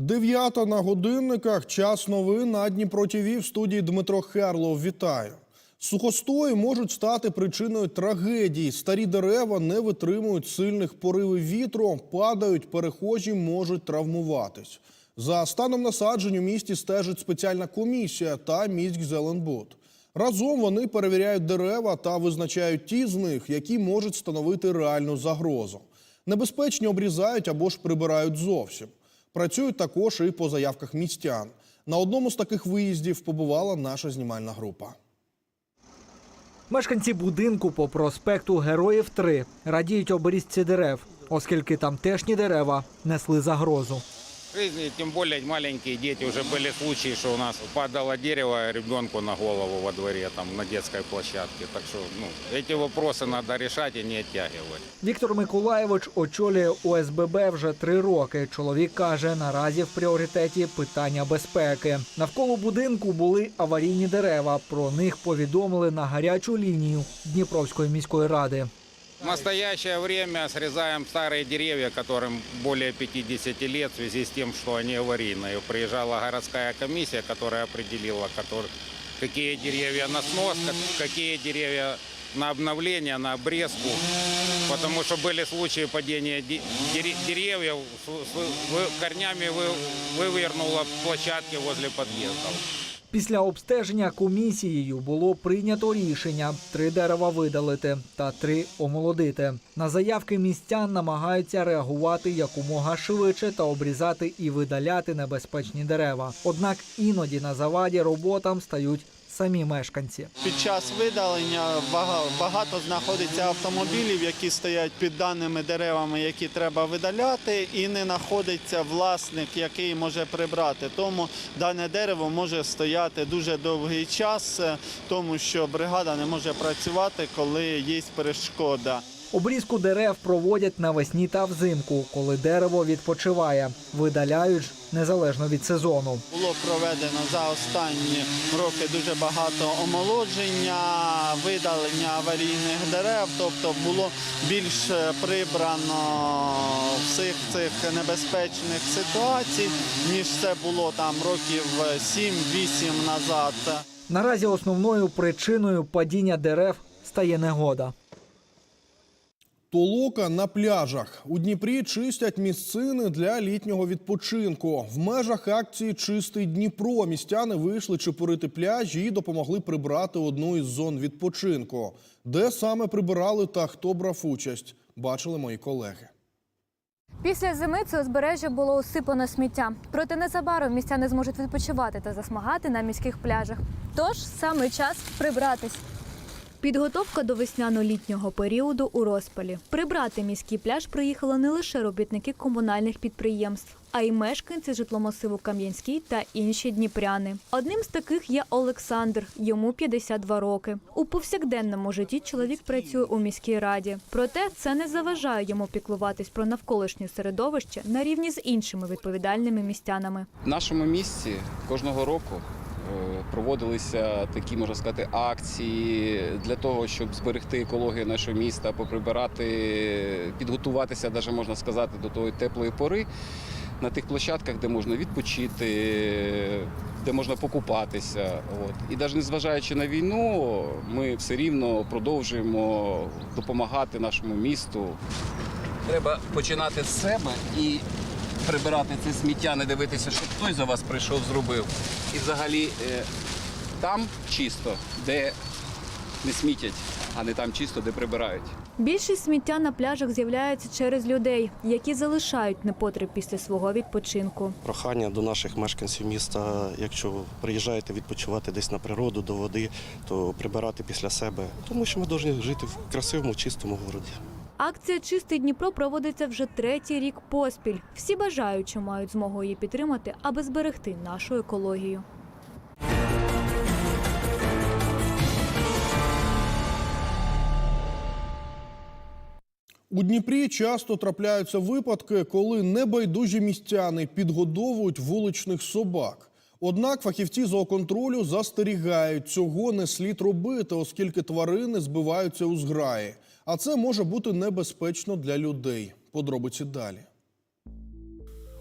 Дев'ята на годинниках. Час новин на Дніпро ТВ в студії Дмитро Херлов. Вітаю. Сухостої можуть стати причиною трагедії. Старі дерева не витримують сильних поривів вітру, падають, перехожі можуть травмуватись. За станом насаджень у місті стежить спеціальна комісія та міськзеленбуд. Разом вони перевіряють дерева та визначають ті з них, які можуть становити реальну загрозу. Небезпечні обрізають або ж прибирають зовсім. Працюють також і по заявках містян. На одному з таких виїздів побувала наша знімальна група. Мешканці будинку по проспекту Героїв 3 радіють оберізці дерев, оскільки тамтешні дерева несли загрозу жизни, тем более маленькие дети. Уже были случаи, что у нас падало дерево ребенку на голову во дворе, там, на детской площадке. Так что ну, эти вопросы надо решать и не оттягивать. Віктор Миколаєвич очолює ОСББ вже три роки. Чоловік каже, наразі в пріоритеті питання безпеки. Навколо будинку були аварійні дерева. Про них повідомили на гарячу лінію Дніпровської міської ради. В настоящее время срезаем старые деревья, которым более 50 лет, в связи с тем, что они аварийные. Приезжала городская комиссия, которая определила, какие деревья на снос, как- какие деревья на обновление, на обрезку. Потому что были случаи падения де- дере- деревьев, корнями вы- вывернуло площадки возле подъездов. Після обстеження комісією було прийнято рішення три дерева видалити та три омолодити. На заявки містян намагаються реагувати якомога швидше та обрізати і видаляти небезпечні дерева. Однак іноді на заваді роботам стають самі мешканці. Під час видалення бага- багато знаходиться автомобілів, які стоять під даними деревами, які треба видаляти, і не знаходиться власник, який може прибрати. Тому дане дерево може стояти дуже довгий час, е, тому що бригада не може працювати, коли є перешкода. Обрізку дерев проводять навесні та взимку, коли дерево відпочиває. Видаляють ж незалежно від сезону. Було проведено за останні роки дуже багато омолодження, видалення аварійних дерев, тобто було більш е, прибрано всіх цих небезпечних ситуацій, ніж це було там років 7-8 назад. Наразі основною причиною падіння дерев стає негода. Толока на пляжах у Дніпрі чистять місцини для літнього відпочинку. В межах акції Чистий Дніпро містяни вийшли чепурити пляжі і допомогли прибрати одну із зон відпочинку. Де саме прибирали та хто брав участь, бачили мої колеги. Після зими це узбережжя було усипано сміття. Проте незабаром містяни зможуть відпочивати та засмагати на міських пляжах. Тож саме час прибратись. Підготовка до весняно-літнього періоду у розпалі. Прибрати міський пляж приїхали не лише робітники комунальних підприємств, а й мешканці житломасиву Кам'янський та інші дніпряни. Одним з таких є Олександр, йому 52 роки. У повсякденному житті чоловік працює у міській раді. Проте це не заважає йому піклуватись про навколишнє середовище на рівні з іншими відповідальними містянами. В нашому місті кожного року проводилися такі, можна сказати, акції для того, щоб зберегти екологію нашого міста, поприбирати, підготуватися, навіть можна сказати, до тої теплої пори на тих площадках, де можна відпочити, де можна покупатися. От. І навіть незважаючи на війну, ми все рівно продовжуємо допомагати нашому місту. Треба починати з себе і прибирати це сміття, не дивитися, що хтось за вас прийшов, зробив. І взагалі е, там чисто, де не смітять, а не там чисто, де прибирають. Більшість сміття на пляжах з'являється через людей, які залишають непотріб після свого відпочинку. Прохання до наших мешканців міста, якщо приїжджаєте відпочивати десь на природу, до води, то прибирати після себе, тому що ми повинні жити в красивому, чистому городі. Акція Чистий Дніпро проводиться вже третій рік поспіль. Всі бажаючі мають змогу її підтримати, аби зберегти нашу екологію. У Дніпрі часто трапляються випадки, коли небайдужі містяни підгодовують вуличних собак. Однак фахівці зооконтролю застерігають, цього не слід робити, оскільки тварини збиваються у зграї. А це може бути небезпечно для людей. Подробиці далі.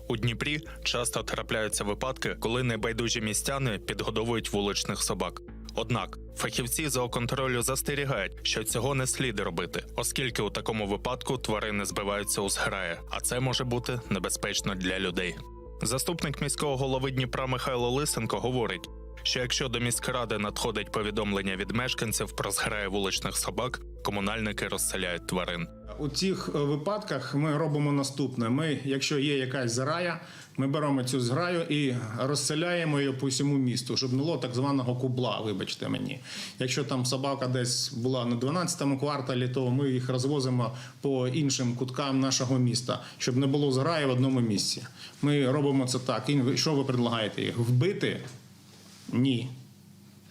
У Дніпрі часто трапляються випадки, коли небайдужі містяни підгодовують вуличних собак. Однак фахівці зооконтролю застерігають, що цього не слід робити, оскільки у такому випадку тварини збиваються у зграї, а це може бути небезпечно для людей. Заступник міського голови Дніпра Михайло Лисенко говорить, що якщо до міськради надходить повідомлення від мешканців про зграї вуличних собак, комунальники розселяють тварин. У цих е, випадках ми робимо наступне: ми, якщо є якась зграя, ми беремо цю зграю і розселяємо її по всьому місту, щоб не було так званого кубла. Вибачте мені. Якщо там собака десь була на 12-му кварталі, то ми їх розвозимо по іншим куткам нашого міста, щоб не було зграї в одному місці. Ми робимо це так. І що ви предлагаєте їх? Вбити? Ні.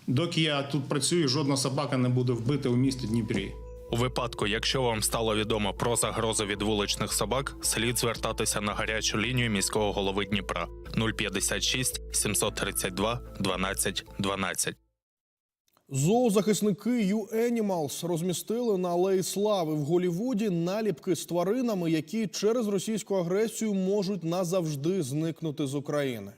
Доки я тут працюю, жодна собака не буде вбита у місті Дніпрі. У випадку, якщо вам стало відомо про загрозу від вуличних собак, слід звертатися на гарячу лінію міського голови Дніпра 056 732 12 12. Зоозахисники U-Animals розмістили на Алеї Слави в Голівуді наліпки з тваринами, які через російську агресію можуть назавжди зникнути з України.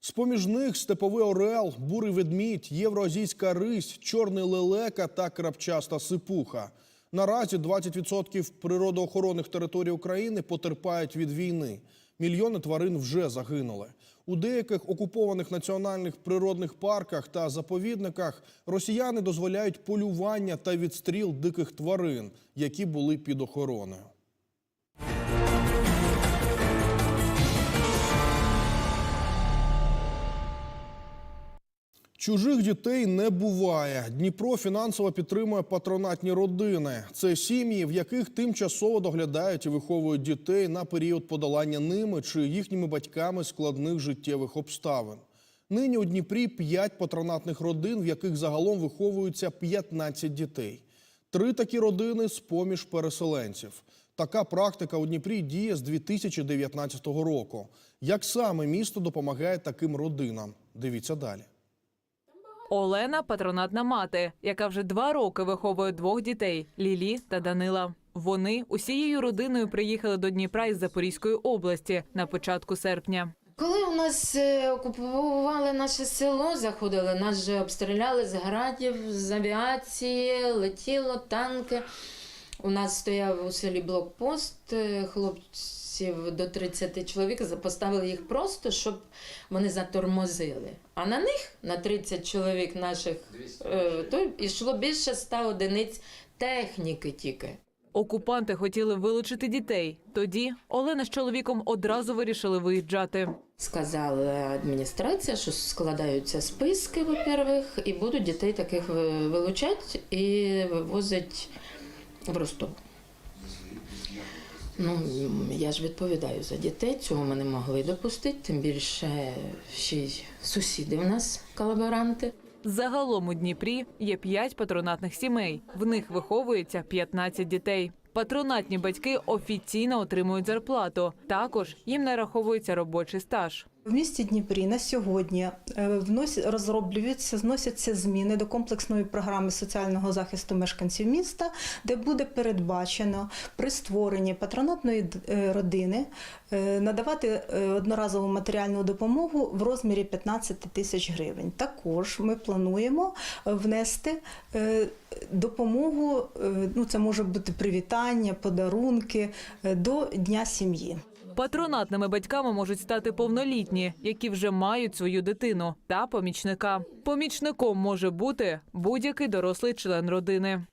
З-поміж них степовий орел, бурий ведмідь, євроазійська рись, чорний лелека та крапчаста сипуха. Наразі 20% природоохоронних територій України потерпають від війни. Мільйони тварин вже загинули. У деяких окупованих національних природних парках та заповідниках росіяни дозволяють полювання та відстріл диких тварин, які були під охороною. Чужих дітей не буває. Дніпро фінансово підтримує патронатні родини. Це сім'ї, в яких тимчасово доглядають і виховують дітей на період подолання ними чи їхніми батьками складних життєвих обставин. Нині у Дніпрі 5 патронатних родин, в яких загалом виховуються 15 дітей. Три такі родини з поміж переселенців. Така практика у Дніпрі діє з 2019 року. Як саме місто допомагає таким родинам? Дивіться далі. Олена патронатна мати, яка вже два роки виховує двох дітей Лілі та Данила. Вони усією родиною приїхали до Дніпра із Запорізької області на початку серпня. Коли у нас е, окупували наше село, заходили, нас же обстріляли з градів, з авіації, летіло танки. У нас стояв у селі блокпост, е, хлопців до 30 чоловік, поставили їх просто, щоб вони затормозили. А на них, на 30 чоловік наших, е, то йшло більше 100 одиниць техніки тільки. Окупанти хотіли вилучити дітей. Тоді Олена з чоловіком одразу вирішили виїжджати. Сказала адміністрація, що складаються списки, во-первых, і будуть дітей таких ви- вилучати і вивозять в Ростов. Ну, я ж відповідаю за дітей, цього ми не могли допустити, тим більше ще й сусіди в нас колаборанти. Загалом у Дніпрі є 5 патронатних сімей. В них виховується 15 дітей. Патронатні батьки офіційно отримують зарплату. Також їм нараховується робочий стаж. В місті Дніпрі на сьогодні е, розроблюються, зносяться зміни до комплексної програми соціального захисту мешканців міста, де буде передбачено при створенні патронатної е, родини е, надавати одноразову матеріальну допомогу в розмірі 15 тисяч гривень. Також ми плануємо внести допомогу, ну це може бути привітання, подарунки до Дня сім'ї. Патронатними батьками можуть стати повнолітні, які вже мають свою дитину, та помічника. Помічником може бути будь-який дорослий член родини.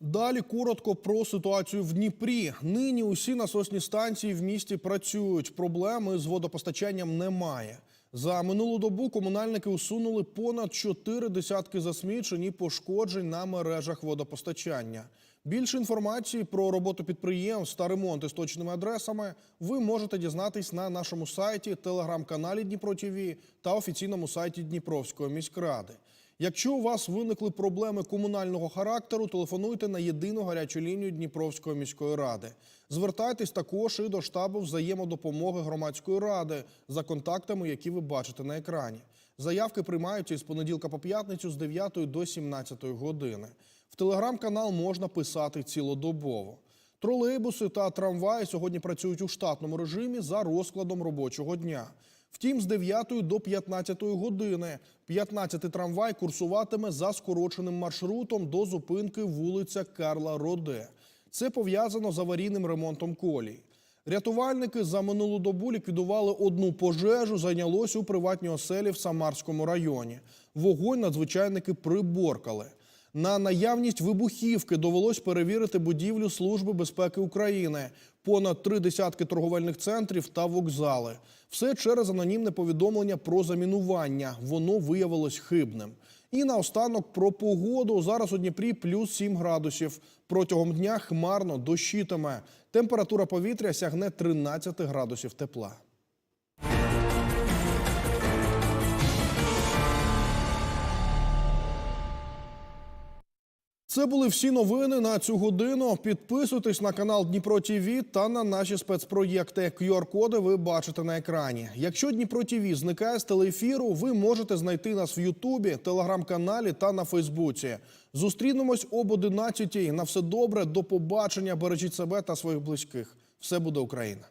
Далі коротко про ситуацію в Дніпрі. Нині усі насосні станції в місті працюють. Проблеми з водопостачанням немає. За минулу добу комунальники усунули понад чотири десятки засмічень і пошкоджень на мережах водопостачання. Більше інформації про роботу підприємств та ремонт із точними адресами ви можете дізнатись на нашому сайті, телеграм-каналі Дніпро ТВ та офіційному сайті Дніпровської міськради. Якщо у вас виникли проблеми комунального характеру, телефонуйте на єдину гарячу лінію Дніпровської міської ради. Звертайтесь також і до штабу взаємодопомоги громадської ради за контактами, які ви бачите на екрані. Заявки приймаються із понеділка по п'ятницю з 9 до 17 години. В телеграм-канал можна писати цілодобово. Тролейбуси та трамваї сьогодні працюють у штатному режимі за розкладом робочого дня. Втім, з 9 до 15 години 15 трамвай курсуватиме за скороченим маршрутом до зупинки вулиця Карла Роде. Це пов'язано з аварійним ремонтом колій. Рятувальники за минулу добу ліквідували одну пожежу, зайнялось у приватній оселі в Самарському районі. Вогонь надзвичайники приборкали. На наявність вибухівки довелось перевірити будівлю Служби безпеки України, понад три десятки торговельних центрів та вокзали. Все через анонімне повідомлення про замінування. Воно виявилось хибним. І наостанок про погоду. Зараз у Дніпрі плюс 7 градусів. Протягом дня хмарно дощитиме. Температура повітря сягне 13 градусів тепла. Це були всі новини на цю годину. Підписуйтесь на канал Дніпро ТІВІ та на наші спецпроєкти. QR-коди ви бачите на екрані. Якщо Дніпро ТІВІ зникає з телеефіру, ви можете знайти нас в Ютубі, телеграм-каналі та на Фейсбуці. Зустрінемось об 11 На все добре, до побачення. Бережіть себе та своїх близьких. Все буде Україна.